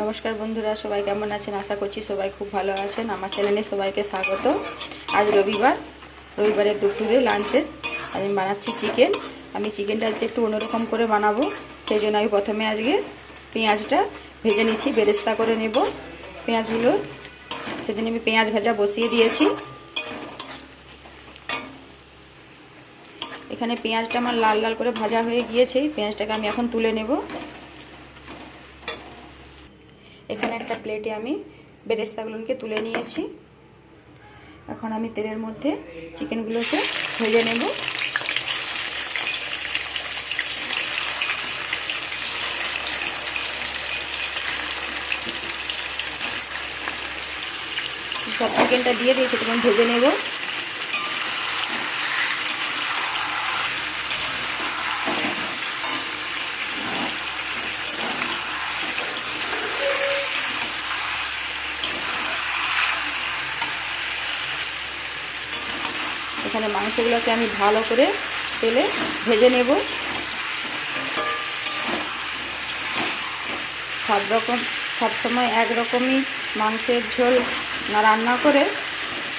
নমস্কার বন্ধুরা, সবাই কেমন আছেন? আশা করছি সবাই খুব ভালো আছেন। আমার চ্যানেলে সবাইকে স্বাগত। আজ রবিবার, রবিবারের দুপুরে লাঞ্চে আমি বানাচ্ছি চিকেন আমি চিকেনটা আজকে একটু অন্যরকম করে বানাবো। সেই জন্য আমি প্রথমে আজকে পেঁয়াজটা ভেজে নিচ্ছি, বেরেস্তা করে নেব। পেঁয়াজগুলো, সেদিন আমি পেঁয়াজ ভাজা বসিয়ে দিয়েছি। এখানে পেঁয়াজটা আমার লাল লাল করে ভাজা হয়ে গিয়েছে। পেঁয়াজটাকে আমি এখন তুলে নেব এখানে একটা প্লেটে আমি বেরেস্তাগুলোকে তুলে নিয়েছি। এখন আমি তেলের মধ্যে চিকেনগুলোকে ভেজে নেব। সব চিকেনটা দিয়ে দিয়েছি তখন ভেজে নেব। এখানে মাংসগুলোকে আমি ভালো করে তেলে ভেজে নেব। সব রকম সবসময় একরকমই মাংসের ঝোল না রান্না করে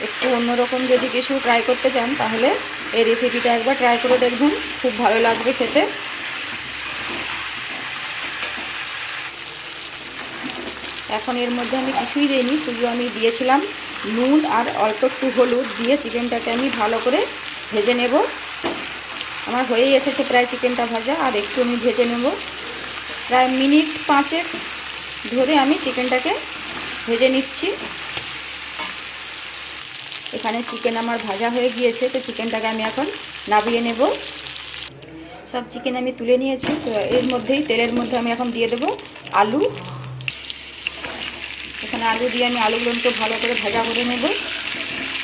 একটু অন্যরকম যদি কিছু ট্রাই করতে চান, তাহলে এই রেসিপিটা একবার ট্রাই করে দেখুন, খুব ভালো লাগবে খেতে। এখন এর মধ্যে আমি কিছুই দিইনি, শুধু আমি দিয়েছিলাম নুন আর অল্প একটু হলুদ দিয়ে চিকেনটাকে আমি ভালো করে ভেজে নেব। আমার হয়েই এসেছে প্রায় চিকেনটা ভাজা, আর একটু আমি ভেজে নেব। প্রায় মিনিট পাঁচেক ধরে আমি চিকেনটাকে ভেজে নিচ্ছি। এখানে চিকেন আমার ভাজা হয়ে গিয়েছে, তো চিকেনটাকে আমি এখন নাবিয়ে নেব। সব চিকেন আমি তুলে নিয়েছি, তো এর মধ্যেই, তেলের মধ্যে আমি এখন দিয়ে দেবো আলু। এখানে আলু দিয়ে আমি আলুগুলোকে ভালো করে ভাজা করে নেব।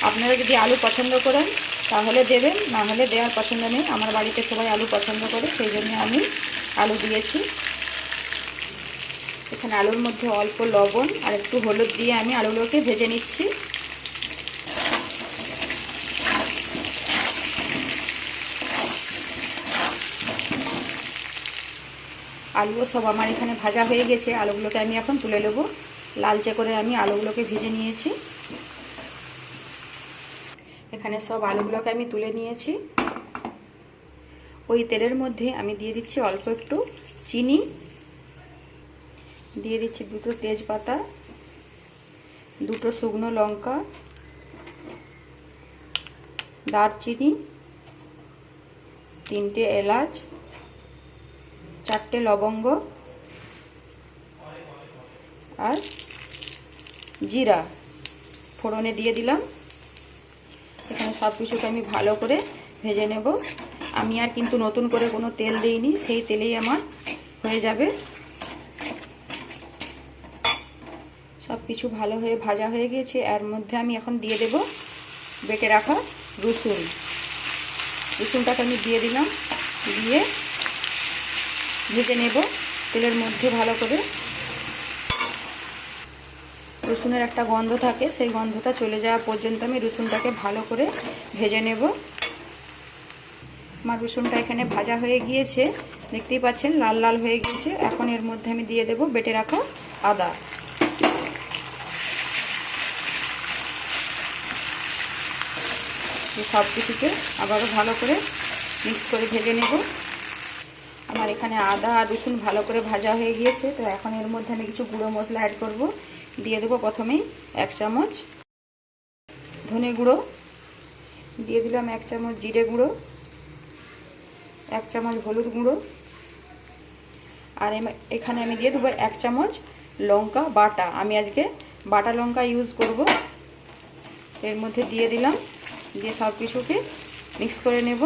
আপনারা যদি আলু পছন্দ করেন, তাহলে দেবেন, না হলে দেওয়ার পছন্দ নেই। আমার বাড়িতে সবাই আলু পছন্দ করে, সেই জন্য আমি আলু দিয়েছি। এখানে আলুর মধ্যে অল্প লবণ আর একটু হলুদ দিয়ে আমি আলুগুলোকে ভেজে নিচ্ছি। আলুও সব আমার এখানে ভাজা হয়ে গেছে। আলুগুলোকে আমি এখন তুলে নেব। লালচে করে আমি আলুগুলোকে ভেজে নিয়েছি। এখানে সব আলুগুলোকে আমি তুলে নিয়েছি। ওই তেলের মধ্যে আমি দিয়ে দিচ্ছি অল্প একটু চিনি। দিয়ে দিচ্ছি দুটো তেজপাতা, দুটো শুকনো লঙ্কা, দারচিনি, তিনটে এলাচ, চারটে লবঙ্গ আর জিরা ফোড়নে দিয়ে দিলাম। এখানে সব কিছুকে আমি ভালো করে ভেজে নেব। আমি আর কিন্তু নতুন করে কোনো তেল দিইনি, সেই তেলেই আমার হয়ে যাবে। সব কিছু ভালো হয়ে ভাজা হয়ে গিয়েছে। এর মধ্যে আমি এখন দিয়ে দেব বেটে রাখা রসুন। রসুনটাকে আমি দিয়ে দিলাম, দিয়ে ভেজে নেব তেলের মধ্যে ভালো করে। রসুনের একটা গন্ধ থাকে, সেই গন্ধটা চলে যাওয়া পর্যন্ত আমি রসুনটাকে ভালো করে ভেজে নেব। আমার রসুনটা এখানে ভাজা হয়ে গিয়েছে, দেখতেই পাচ্ছেন লাল লাল হয়ে গিয়েছে। এখন এর মধ্যে আমি দিয়ে দেব বেটে রাখা আদা। সব কিছুকে আবারও ভালো করে মিক্স করে ভেজে নেব। আমার এখানে আদা আর রসুন ভালো করে ভাজা হয়ে গিয়েছে। তো এখন এর মধ্যে আমি কিছু গুঁড়ো মশলা অ্যাড করব। দিয়ে দেবো প্রথমেই এক চামচ ধনে গুঁড়ো। দিয়ে দিলাম এক চামচ জিরে গুঁড়ো, এক চামচ হলুদ গুঁড়ো। আর এখানে আমি দিয়ে দেবো এক চামচ লঙ্কা বাটা। আমি আজকে বাটা লঙ্কা ইউজ করব। এর মধ্যে দিয়ে দিলাম। দিয়ে সব কিছুকে মিক্স করে নেব।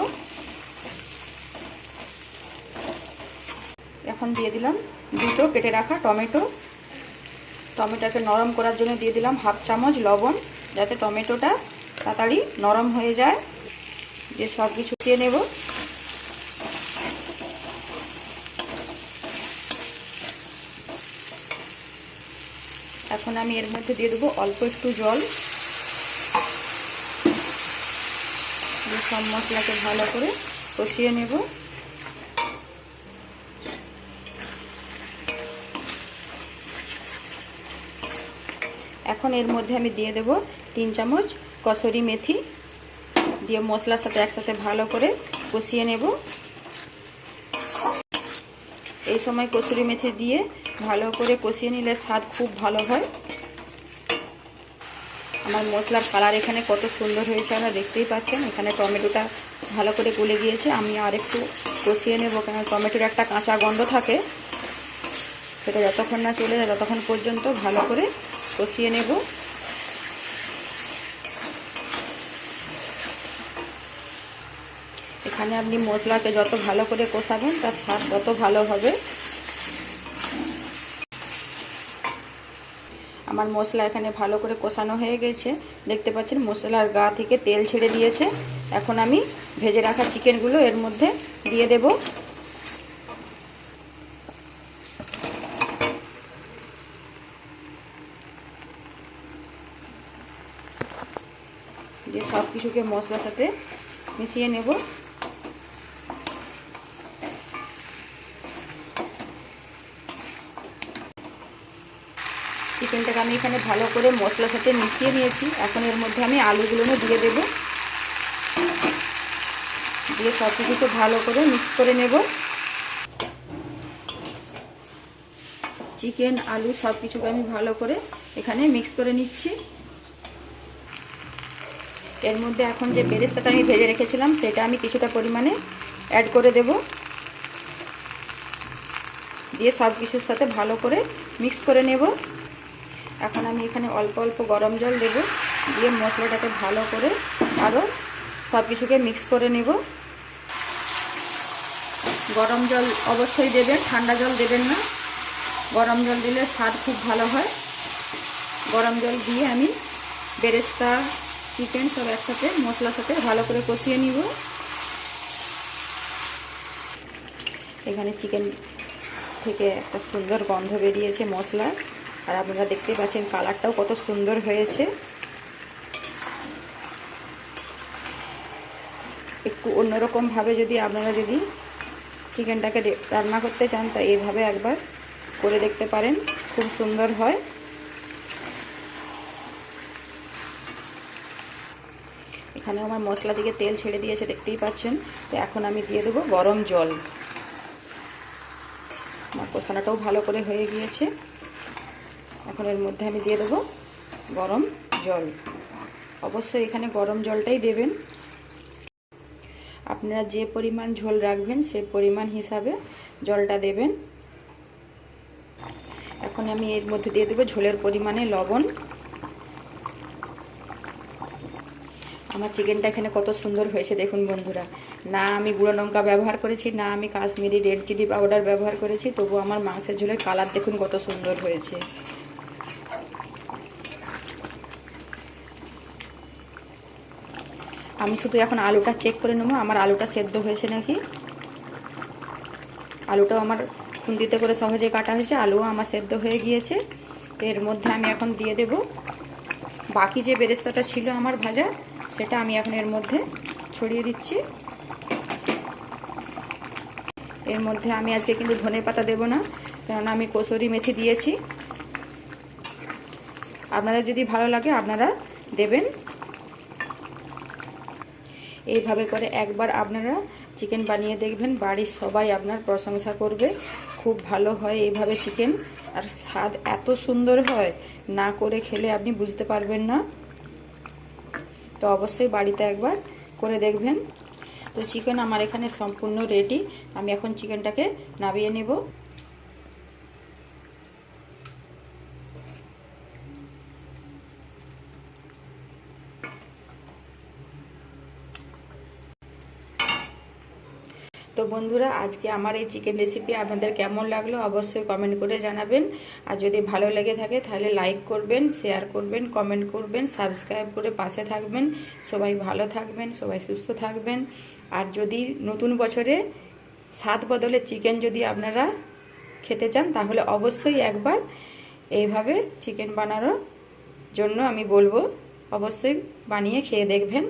এখন দিয়ে দিলাম দুটো কেটে রাখা টমেটো। টমেটোকে নরম করার জন্য দিয়ে দিলাম হাফ চামচ লবণ, যাতে টমেটোটা তাড়াতাড়ি নরম হয়ে যায়। দিয়ে সব কিছু দিয়ে নেব। এখন আমি এর মধ্যে দিয়ে দেবো অল্প একটু জল। সব মশলাকে ভালো করে কষিয়ে নেব। এখন এর মধ্যে আমি দিয়ে দেব তিন চামচ কসুরি মেথি। দিয়ে মশলার সাথে একসাথে ভালো করে কষিয়ে নেব। এই সময় কসুরি মেথি দিয়ে ভালো করে কষিয়ে নিলে স্বাদ খুব ভালো হয়। আমার মশলার কালার এখানে কত সুন্দর হয়েছে আপনারা দেখতেই পাচ্ছেন। এখানে টমেটোটা ভালো করে গলে গিয়েছে। আমি আর একটু কষিয়ে নেব কেন টমেটোর একটা কাঁচা গন্ধ থাকে। সেটা যতক্ষণ না চলে যায় ততক্ষণ পর্যন্ত ভালো করে কষিয়ে নেব। এখানে আপনি মশলাকে যত ভালো করে কষাবেন, তার স্বাদ তত ভালো হবে। আমার মশলা এখানে ভালো করে কষানো হয়ে গেছে। দেখতে পাচ্ছেন, মশলার গা থেকে তেল ছেড়ে দিয়েছে। এখন আমি ভেজে রাখা চিকেনগুলো এর মধ্যে দিয়ে দেব। কিছুকে মশলার সাথে মিশিয়ে নেব। চিকেনটাকে আমি এখানে ভালো করে মশলার সাথে মিশিয়ে নিয়েছি। এখন এর মধ্যে আমি আলুগুলো দিয়ে দেব। দিয়ে সব কিছুকে ভালো করে মিক্স করে নেব। চিকেন, আলু সব কিছুকে আমি ভালো করে এখানে মিক্স করে নিচ্ছি। এর মধ্যে এখন যে বেরেস্তাটা আমি ভেজে রেখেছিলাম, সেটা আমি কিছুটা পরিমাণে অ্যাড করে দেব। দিয়ে সব কিছুর সাথে ভালো করে মিক্স করে নেব। এখন আমি এখানে অল্প অল্প গরম জল দেব। দিয়ে মশলাটাকে ভালো করে আরও সব কিছুকে মিক্স করে নেব। গরম জল অবশ্যই দেবেন, ঠান্ডা জল দেবেন না। গরম জল দিলে স্বাদ খুব ভালো হয়। গরম জল দিয়ে আমি বেরেস্তা চিকেন সব একসাথে, মশলার সাথে ভালো করে কষিয়ে নিব। এখানে চিকেন থেকে একটা সুন্দর গন্ধ বেরিয়েছে মশলা আর আপনারা দেখতে পাচ্ছেন কালারটাও কত সুন্দর হয়েছে। একটু অন্যরকমভাবে যদি আপনারা যদি চিকেনটাকে রান্না করতে চান, তা এইভাবে একবার করে দেখতে পারেন। খুব সুন্দর হয়। এখানে আমার মশলা থেকে তেল ছেড়ে দিয়েছে, দেখতেই পাচ্ছেন। তো এখন আমি দিয়ে দেবো গরম জল। আমার কষানাটাও ভালো করে হয়ে গিয়েছে। এখন এর মধ্যে আমি দিয়ে দেবো গরম জল। অবশ্যই এখানে গরম জলটাই দেবেন। আপনারা যে পরিমাণ ঝোল রাখবেন, সে পরিমাণ হিসাবে জলটা দেবেন। এখন আমি এর মধ্যে দিয়ে দেবো ঝোলের পরিমাণে লবণ। আমার চিকেনটা এখানে কত সুন্দর হয়েছে দেখুন বন্ধুরা। না আমি গুঁড়ো লঙ্কা ব্যবহার করেছি, না আমি কাশ্মীরি রেড চিলি পাউডার ব্যবহার করেছি তবু আমার মাংসের ঝোলের কালার দেখুন কত সুন্দর হয়েছে। আমি শুধু এখন আলুটা চেক করে নেব, আমার আলুটা সেদ্ধ হয়েছে নাকি? আলুটাও আমার খুন্দিতে করে সহজে কাটা হয়েছে, আলুও আমার সেদ্ধ হয়ে গিয়েছে। এর মধ্যে আমি এখন দিয়ে দেব। বাকি যে বেরেস্তাটা ছিল আমার ভাজা সেটা আমি এখন এর মধ্যে ছড়িয়ে দিচ্ছি। এর মধ্যে আমি আজকে কিন্তু ধনে পাতা দেবো না কারণ আমি কসুরি মেথি দিয়েছি। আপনাদের যদি ভালো লাগে আপনারা দেবেন। এইভাবে করে একবার আপনারা চিকেন বানিয়ে দেখবেন, বাড়ির সবাই আপনার প্রশংসা করবে। খুব ভালো হয় এইভাবে চিকেন, আর স্বাদ এত সুন্দর হয়, না করে খেলে আপনি বুঝতে পারবেন না। তো অবশ্যই বাড়িতে একবার করে দেখবেন। তো চিকেন আমার এখানে সম্পূর্ণ রেডি আমি এখন চিকেনটাকে নামিয়ে নেব। তো বন্ধুরা, আজকে আমার এই চিকেন রেসিপি আপনাদের কেমন লাগল অবশ্যই কমেন্ট করে জানাবেন। আর যদি ভালো লেগে থাকে তাহলে লাইক করবেন শেয়ার করবেন কমেন্ট করবেন সাবস্ক্রাইব করে পাশে থাকবেন। সবাই ভালো থাকবেন, সবাই সুস্থ থাকবেন। আর যদি নতুন বছরে স্বাদ বদলে চিকেন যদি আপনারা খেতে চান, তাহলে অবশ্যই একবার এইভাবে চিকেন বানানোর জন্য আমি বলব, অবশ্যই বানিয়ে খেয়ে দেখবেন।